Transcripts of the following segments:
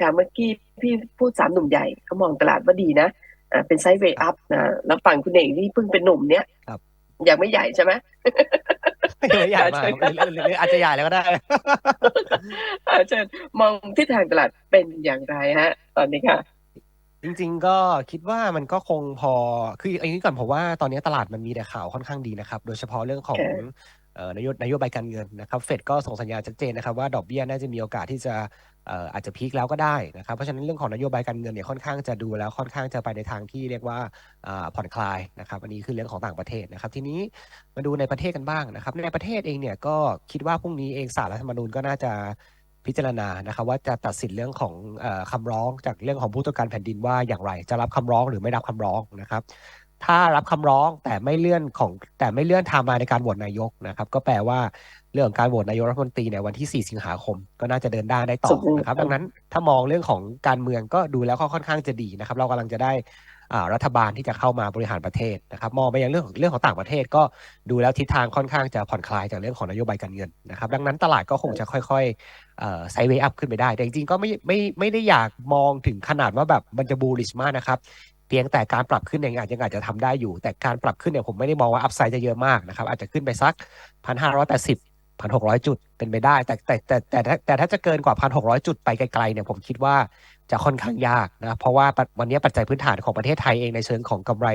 ค่ะเมื่อกี้พี่พูดสามหนุ่มใหญ่เขามองตลาดว่าดีนะอ่าเป็นไซด์เวย์อัพนะแล้วฝั่งคุณเอกที่เพิ่งเป็นหนุ่มเนี้ยครับยังไม่ใหญ่ใช่ไหมไม่ได้ใหญ่มากหรือหรือหรืออาจจะใหญ่แล้วก็ได้อาจารย์มองทิศทางตลาดเป็นอย่างไรฮะ ตอนนี้ค่ะ จริง ๆ ก็คิดว่ามันก็คงพอคืออันนี้ก่อนผมว่าตอนนี้ตลาดมันมีแต่ข่าวค่อนข้างดีนะครับ โดยเฉพาะเรื่องของ ค่ะเอ่อนโยนโยบายการเงินนะครับเฟดก็ส่งสัญญาณชัดเจนนะครับว่าดอกเบี้ยน่าจะมีโอกาสที่จะอาจจะพีคแล้วก็ได้นะครับเพราะฉะนั้นเรื่องของนโยบายการเงินเนี่ยค่อนข้างจะดูแล้วค่อนข้างจะไปในทางที่เรียกว่าผ่อนคลายนะครับอันนี้คือเรื่องของต่างประเทศนะครับ ทีนี้มาดูในประเทศกันบ้างนะครับ ในประเทศเองเนี่ยก็คิดว่าพรุ่งนี้เองศาลรัฐธรรมนูญก็น่าจะพิจารณานะครับว่าจะตัดสินเรื่องของออคำร้องจากเรื่องของผู้ตรวจการแผ่นดินว่าอย่างไร จะรับคำร้องหรือไม่รับคำร้องนะครับ ถ้ารับคำร้องแต่ไม่เลื่อนของแต่ไม่เลื่อนไทม์ไลน์ในการโหวตนายกนะครับ ก็แปลว่าเรื่องของการโหวตนายกรัฐมนตรีในวันที่ 4 สิงหาคม ก็น่าจะเดินได้ได้ต่อสุดเลยนะครับ ดังนั้นถ้ามองเรื่องของการเมืองก็ดูแล้วก็ค่อนข้างจะดีนะครับ เรากำลังจะได้อ่ารัฐบาลที่จะเข้ามาบริหารประเทศนะครับ มองไปยังเรื่องของเรื่องของต่างประเทศ ก็ดูแล้วทิศทางค่อนข้างจะผ่อนคลายจากเรื่องของนโยบายการเงินนะครับ ดังนั้นตลาดก็คงจะค่อยๆเอ่อไซด์เวย์อัพขึ้นไปได้ แต่จริงๆก็ไม่ไม่ไม่ได้อยากมองถึงขนาดว่าแบบมันจะบูลิชมากนะครับ เพียงแต่การปรับขึ้นเองอาจจะอาจจะทำได้อยู่ แต่การปรับขึ้นเนี่ยผมไม่ได้มองว่าอัพไซด์จะเยอะมากนะครับอาจจะขึ้นไปสักพันห้าร้อยแปดสิบพันหกร้อยจุดเป็นไปได้ แต่แต่แต่แต่แต่แต่ถ้าจะเกินกว่าพันหกร้อยจุดไปไกลๆเนี่ยผมคิดว่าจะค่อนข้างยากนะเพราะว่าวันนี้ปัจจัยพื้นฐานของประเทศไทยเองในเชิงของกำไร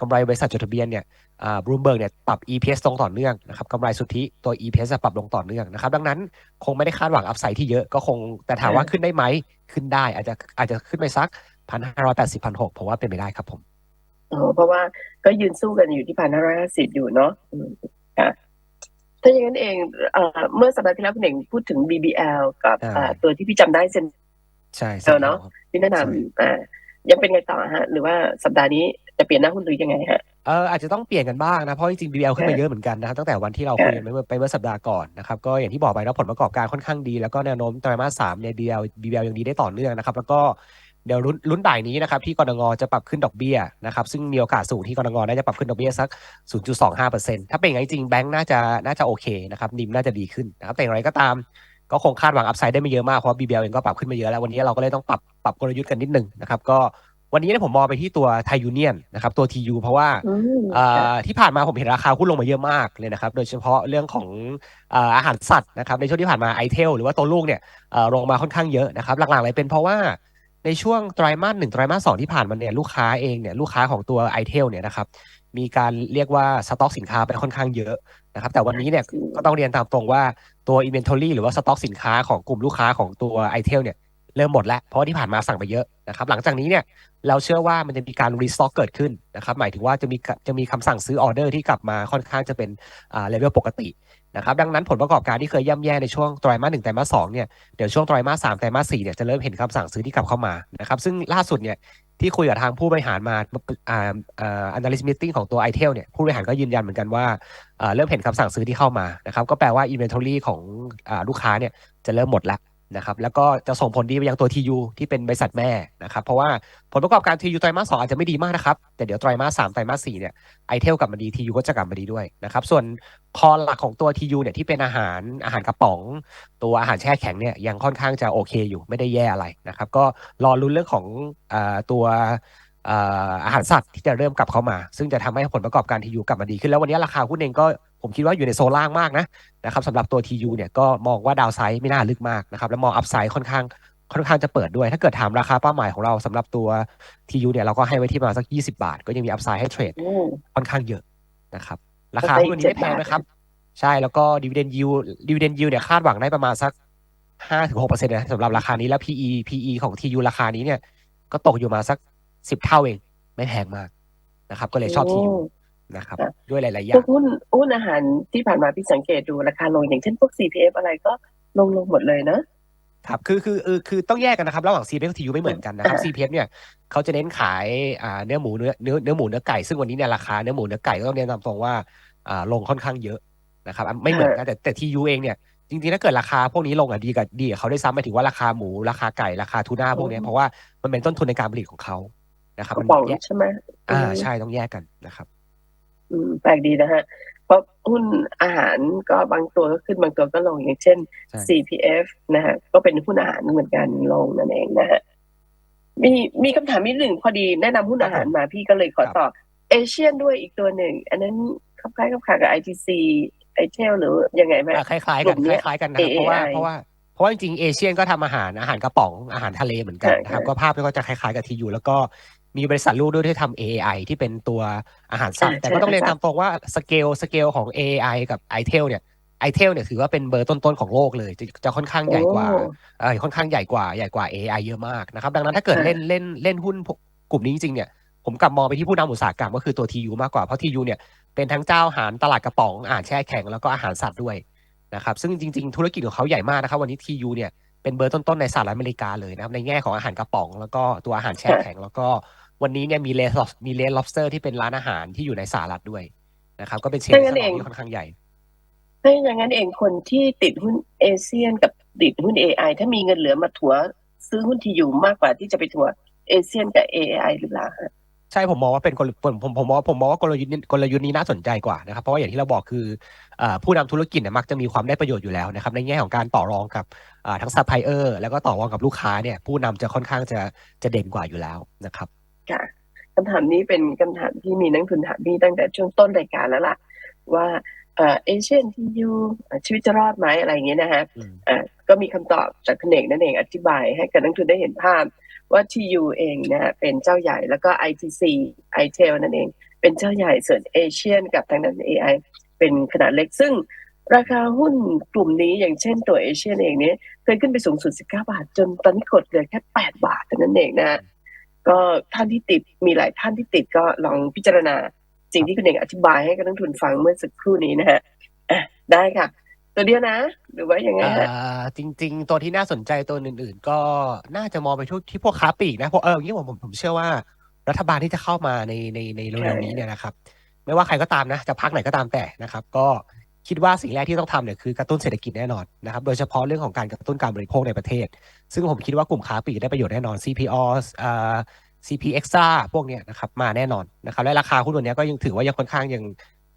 กำไรบริษัทจดทะเบียนเนี่ยอ่าบรูมเบิร์กเนี่ยปรับ EPS ตรงต่อเนื่องนะครับกำไรสุทธิตัว EPS จะปรับลงต่อเนื่องนะครับ ดังนั้นคงไม่ได้คาดหวังอัพไซด์ที่เยอะก็คงแต่ถามว่าขึ้นได้ไหมขึ้นได้อาจจะอาจจะขึ้นไปสัก พันห้าร้อยแปดสิบพันหกผมว่าเป็นไปได้ครับผมอ๋อเพราะว่าก็ยืนสู้กันอยู่ที่พันห้าร้อยห้าสิบอยู่เนาะอืมค่ะถ้าอย่างนั้นเองเอ่อเมื่อสัปดาห์ที่แล้วคุณเอกพูดถึง BBL กับอ่าอ่าตัวที่พี่จำได้เซ็นใช่เออเนอะครับพี่แนะนำอ่ายังเป็นไงต่อฮะ หรือว่าสัปดาห์นี้จะเปลี่ยนหน้าหุ้นหรือยังไงฮะเอออาจจะต้องเปลี่ยนกันบ้างนะเพราะจริงๆ BBL ขึ้นมาเยอะเหมือนกันนะครับตั้งแต่วันที่เราคุยกันไปเมื่อไปเมื่อสัปดาห์ก่อนนะครับก็อย่างที่บอกไปแล้วผลประกอบการค่อนข้างดี แล้วก็แนวโน้มไตรมาสสามใน BBL BBL ยังดีได้ต่อเนื่องนะครับ แล้วก็ เดี๋ยวลุ้นลุ้นบ่ายนี้นะครับที่กรงจะปรับขึ้นดอกเบี้ยนะครับซึ่งมีโอกาสสูงที่กรงน่าจะปรับขึ้นดอกเบี้ยสัก 0.25%ถ้าเป็นอย่างนั้นจริงแบงก์น่าจะน่าจะโอเคนะครับนิมน่าจะดีขึ้นนะครับแต่อย่างไรก็ตามก็คงคาดหวังอัพไซด์ได้ไม่เยอะมากเพราะ BBL เองก็ปรับขึ้นมาเยอะแล้ววันนี้เราก็เลยต้องปรับปรับกลยุทธ์กันนิดหนึ่งนะครับก็วันนี้เนี่ยผมมองไปที่ตัวไทยูเนียนนะครับตัว TU เพราะว่าอืมเอ่อที่ผ่านมาผมเห็นราคาหุ้นลงมาเยอะมากเลยนะครับ โดยเฉพาะเรื่องของเอ่ออาหารสัตว์นะครับในช่วงที่ผ่านมาไอเทลหรือว่าตัวลูกเนี่ยเอ่อลงมาค่อนข้างเยอะนะครับหลักๆเลยเป็นเพราะว่า ในช่วงไตรมาสหนึ่งไตรมาสสองที่ผ่านมาเนี่ยลูกค้าเองเนี่ยลูกค้าของตัวไอเทลเนี่ยนะครับมีการเรียกว่าสต็อกสินค้าไปค่อนข้างเยอะนะครับแต่วันนี้เนี่ยก็ต้องเรียนตามตรงว่าตัว inventory หรือว่าสต็อกสินค้าของกลุ่มลูกค้าของตัว i t e l เนี่ยเริ่มหมดแล้ว เพราะที่ผ่านมาสั่งไปเยอะนะครับหลังจากนี้เนี่ยเราเชื่อว่ามันจะมีการรีสต็อกเกิดขึ้นนะครับหมายถึงว่าจะมีจะมีคำสั่งซื้อออเดอร์ที่กลับมาค่อนข้างจะเป็นเลเวลปกติ นะครับดังนั้นผลประกอบการที่เคยย่ำแย่ในช่วงไตรมาสหนึ่งไตรมาสสองเนี่ยเดี๋ยวช่วงไตรมาสสามไตรมาสสี่เนี่ยจะเริ่มเห็นคำสั่งซื้อที่กลับเข้ามานะครับซึ่งล่าสุดเนี่ยที่คุยกับทางผู้บริหารมาอ่าอ่า analyst meeting ของตัว i t e l เนี่ยผู้บริหารก็ยืนยันเหมือนกันว่าเริ่มเห็นคำสั่งซื้อที่เข้ามานะครับก็แปลว่า inventory ของอลูกค้าเนี่ยจะเริ่มหมดแล้ว นะครับแล้วก็จะส่งผลดีไปยังตัว TU ที่เป็นบริษัทแม่นะครับเพราะว่าผลประกอบการ TU ไตรมาสสองอาจจะไม่ดีมากนะครับ แต่เดี๋ยวไตรมาสสามไตรมาสสี่เนี่ยไอเทลกลับมาดี TU ก็จะกลับมาดีด้วยนะครับส่วนคอหลักของตัว TU เนี่ยที่เป็นอาหารอาหารกระป๋อง ตัวอาหารแช่แข็งเนี่ยยังค่อนข้างจะโอเคอยู่ไม่ได้แย่อะไรนะครับก็รอรุ้นเรื่องของอตัว อาหารสัตว์ที่จะเริ่มกลับเข้ามา ซึ่งจะทำให้ผลประกอบการ TU กลับมาดีขึ้นแล้ววันนี้ราคาหุ้นเองก็ผมคิดว่าอยู่ในโซล่างมากนะนะครับสำหรับตัว TU เนี่ยก็มองว่าดาวไซด์ไม่น่าลึกมากนะครับแล้วมองอัพไซด์ค่อนข้างค่อนข้างจะเปิดด้วย ถ้าเกิดถามราคาเป้าหมายของเราสำหรับตัว TU เนี่ยเราก็ให้ไว้ที่ประมาณสัก 20 บาท ก็ยังมีอัพไซด์ให้เทรดค่อนข้างเยอะนะครับราคาหุ้นนนี้ไม่แพงนะครับ ใช่แล้วก็ดีเวเดนยิวดีเวเดนยิวเนี่ยคาดหวังได้ประมาณสักห้าถึงหกเปอร์เซ็นต์นะสำหรับราคานี้แล้ว PE PE ของ TU ราคานี้เนี่ยก็ตกอยู่มาสัก สิบเท่าเอง ไม่แพงมากนะครับ ก็เลยชอบ TU นะครับค่ะด้วยหลายๆอพวย่ากงหุ้นหุ้นอาหารที่ผ่านมาพี่สังเกตดูราคาลงอย่างเช่นพวก CPF อะไรก็ลงลงหมดเลยเนอะครับคือคือเออคือต้องแยกกันนะครับ ระหว่าง CPF กับ TU ไม่เหมือนกันนะครับอ่า CPF เนี่ยเขาจะเน้นขายอ่าเนื้อหมูเนื้อเนื้อเนื้อหมูเนื้อไก่ซึ่งวันนี้เนี่ยราคาเนื้อหมูเนื้อไก่ก็ต้องเรียนตามตรงว่าอ่าลงค่อนข้างเยอะนะครับอะไม่เหมือนกันแต่แต่ TU เองเนี่ยจริงๆถ้าเกิดราคาพวกนี้ลงอะดีกับดีกับเขาได้ซ้ำหมายถึงว่าราคาหมูราคาไก่ราคาทูน่าพวกเนี้ยเพราะว่ามันเป็นต้นทุนในการผลิตของเขา นะครับกมัระนป๋องแยกใช่ไหมอ่าอืมใช่ต้องแยกกันนะครับ อืมแปลกดีนะฮะ เพราะหุ้นอาหารก็บางตัวก็ขึ้นบางตัวก็ลงอย่างเช่นใช่ CPF นะฮะก็เป็นหุ้นอาหารเหมือนกันลงนั่นเองนะฮะมีมีคำถามนิดหนึ่งพอดีแนะนำหุ้นอาหารมาพี่ก็เลยขอต่อเอเชียนด้วยอีกตัวหนึ่ง อันนั้นคล้ายๆกับขากับ ITC ไอเทลหรือยังไงไหมอะคล้ายๆกันกลุ่มเนี้คยล้ายๆกันนะครับเพราะว่า AAI เพราะว่าเพราะว่าจริงๆเอเชียนก็ทำอาหารอาหารกระป๋องอาหารทะเลเหมือนกันนะครับใช่ก็ภาพก็จะคล้ายๆกับทียูแล้วก็ มีบริษัทลูกด้วยที่ทำ AAI ที่เป็นตัวอาหารสัตว์ ใช่แต่ก็ต้องใช่เรียนใช่ตามตรงว่าสเกลสเกลของ AAI กับ i t e l เนี่ย i t e l เนี่ยถือว่าเป็นเบอร์ต้นๆของโลกเลยจะจะค่อนข้างใหญ่กว่าโอ้เออค่อนข้างใหญ่กว่าใหญ่กว่า AI เยอะมากนะครับ ดังนั้นถ้าเกิดค่ะเล่นเล่นเล่นหุ้นพวกกลุ่มนี้จริงๆเนี่ยผมกลับมองไปที่ผู้นำอุตสาหกรรมก็คือตัว TU มากกว่า เพราะ TU เนี่ยเป็นทั้งเจ้าอาหารตลาดกระป๋องอาหารแช่แข็งแล้วก็อาหารสัตว์ด้วยนะครับซึ่งจริง ๆ ธุรกิจของเขาใหญ่มากนะครับ วันนี้ TU เนี่ยเป็นเบอร์ต้นๆในสหรัฐอเมริกาเลยนะครับในแง่ของอาหารกระป๋อง แล้วก็ตัวอาหารแช่แข็งแล้วก็ วันนี้เนี่ยมีเลสมีเลสล็อบสเตอร์ที่เป็นร้านอาหารที่อยู่ในสหรัฐด้วยนะครับ ก็เป็นเชนถ้างั้นสนเองที่ค่อนข้างใหญ่ถ้าอย่างนั้นเองคนที่ติดหุ้นเอเชียนกับติดหุ้น AI ถ้ามีเงินเหลือมาถัวซื้อหุ้นที่อยู่มากกว่าที่จะไปถัวเอเชียนกับ AI หรือเปล่าฮะใช่ผมมองว่าเป็นกลผมผมผมมองว่าผมมองว่ากลยุทธ์นี้กลยุทธ์นี้น่าสนใจกว่านะครับ เพราะว่าอย่างที่เราบอกคือเอ่อผู้นำธุรกิจเนี่ยมักจะมีความได้ประโยชน์อยู่แล้วนะครับ ในแง่ของการต่อรองกับอ่าทั้งซัพพลายเออร์แล้วก็ต่อรองกับลูกค้าเนี่ยผู้นำจะค่อนข้างจะจะเด่นกว่าอยู่แล้วนะครับ ค่ะคำถามนี้เป็นคำถามที่มีนักทุนถามพี่ตั้งแต่ช่วงต้นรายการแล้วล่ะ ว่าเอ่อเอเชียนที่ยูชีวิตจะรอดไหมอะไรอย่างเงี้ยนะฮะอืมอะก็มีคำตอบจากคุณเอกนั่นเองอธิบายให้กับนักทุนได้เห็นภาพว่า TU เองนะฮะเป็นเจ้าใหญ่แล้วก็ ITC i t e l นั่นเอง เป็นเจ้าใหญ่ส่วนเอเชียนกับทางด้าน AI เป็นขนาดเล็กซึ่งราคาหุ้นกลุ่มนี้อย่างเช่นตัวเอเชียนเองเนี้ยเคยขึ้นไปสูงสุด 19 บาท จนตอนนี้กดเหลือแค่ 8 บาทเท่านั้นเองนะฮะ ก็ท่านที่ติดมีหลายท่านที่ติดก็ลองพิจารณา สิ่งที่คุณเอกอธิบายให้กับนักทุนฟังเมื่อสักครู่นี้นะฮะได้ค่ะ ตัวเดียวนะ หรือว่าอยังไงฮะอ่าจริง ๆ ตัวที่น่าสนใจตัวอื่น ๆ ก็น่าจะมองไปทุกที่พวกค้าปลีกนะเพราะเอออย่างนี้ผมผมผมเชื่อว่า รัฐบาลที่จะเข้ามาในในในเร็วๆนี้เนี่ยนะครับ ไม่ว่าใครก็ตามนะจะพักไหนก็ตามแต่นะครับ ก็ คิดว่าสิ่งแรกที่ต้องทำเนี่ยคือกระตุ้นเศรษฐกิจแน่นอนนะครับ โดยเฉพาะเรื่องของการกระตุ้นการบริโภคในประเทศ ซึ่งผมคิดว่ากลุ่มค้าปลีกได้ประโยชน์แน่นอน CPO อ่า CP Extra พวกเนี้ยนะครับมาแน่นอนนะครับและราคาหุ้นตัวเนี้ยก็ยังถือว่ายังค่อนข้างยัง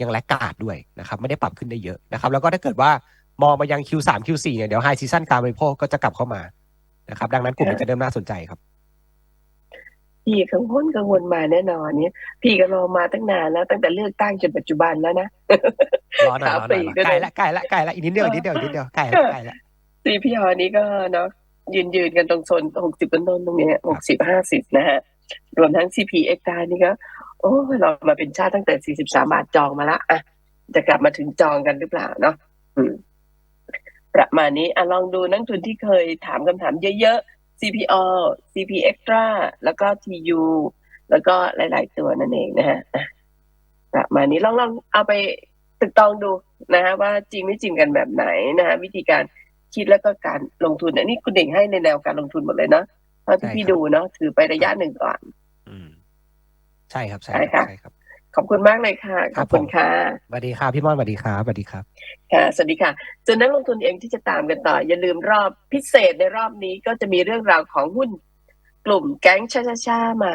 ยังแลกกาดด้วยนะครับไม่ได้ปรับขึ้นได้เยอะนะครับแล้วก็ถ้าเกิดว่ามองมายัง Q3 Q4 เนี่ยเดี๋ยวไฮซีซั่นการบริโภคก็จะกลับเข้ามานะครับดังนั้นกลุ่มนี้จะเริ่มน่าสนใจครับ พี่กังวลกังวลมาแน่นอนเนี่ย พี่ก็รอมาตั้งนานแล้ว ตั้งแต่เลือกตั้งจนปัจจุบันแล้วนะรอหน่อยรอหน่อยรอหน่อยใกล้ละใกล้ละใกล้ละอีกนิดเดียวอีกนิดเดียวอีกนิดเดียวใกล้ละใกล้ละ CPO นี้ก็เนาะยืนยืนกันตรงโซนหกสิบต้นๆตรงเนี้หกสิบห้าสิบนะฮะรวมทั้ง CP x ตานี่ก็โอ้ยเรามาเป็นชาติตั้งแต่สี่สิบสามบาทจองมาละอะจะกลับมาถึงจองกันหรือเปล่าเนาะอืมประมาณนี้อะลองดูนักทุนที่เคยถามคำถามเยอะๆ CPO CP Extra แล้วก็ TU แล้วก็หลาย ๆ ตัวนั่นเองนะฮะอะประมาณนี้ลองลองเอาไปตึกตองดูนะฮะว่าจริงไม่จริงกันแบบไหนนะฮะวิธีการคิดแล้วก็การลงทุนอันนี้คุณเด่งให้ในแนวการลงทุนหมดเลยเนาะเท่าที่พี่ดูเนาะถือไประยะหนึ่งก่อนอืมใช่ครับใช่ใช่ครัค่ะบใช่ครับ ขอบคุณมากเลยค่ะคขรัอบบคุณผมค่ะสวัสดีครับพี่ม่อนสวัสดีครับสวัสดีครับค่ะสวัสดีค่ะส่วนนักลงทุนเองที่จะตามกันต่อ อย่าลืมรอบพิเศษในรอบนี้ก็จะมีเรื่องราวของหุ้นกลุ่มแก๊งชาชาชามา